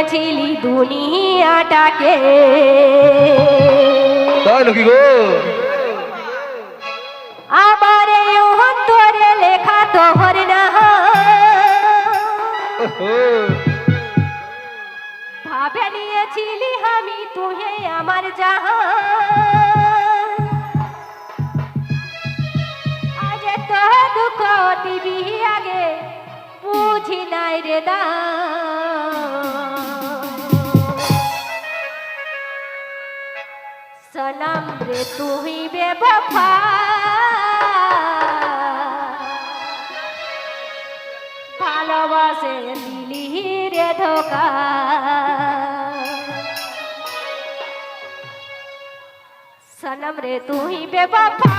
করেছিলি দুনিয়াটাকে। তাই নাকি গো? আমার এই অন্তরে লেখা তোর না। ভাবে নিয়েছিলি আমি তুহে আমার জাহা আজ তো দুঃখ দিবি আগে বুঝি নাই রে দা জনম রে তুই বেবফা ভালোবাসে দিলি রে ধোকা। সনম রে তুই বেবফা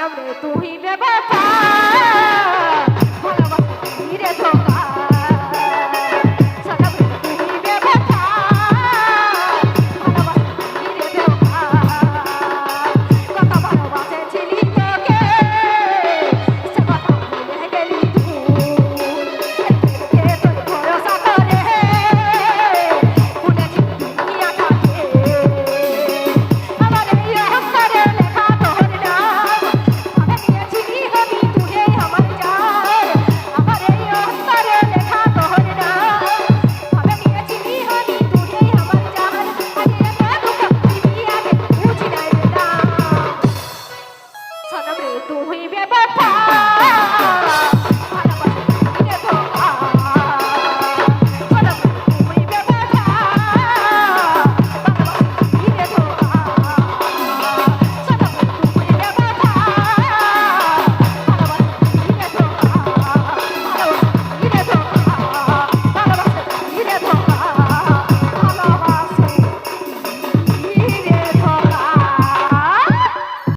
নাম রে তুমি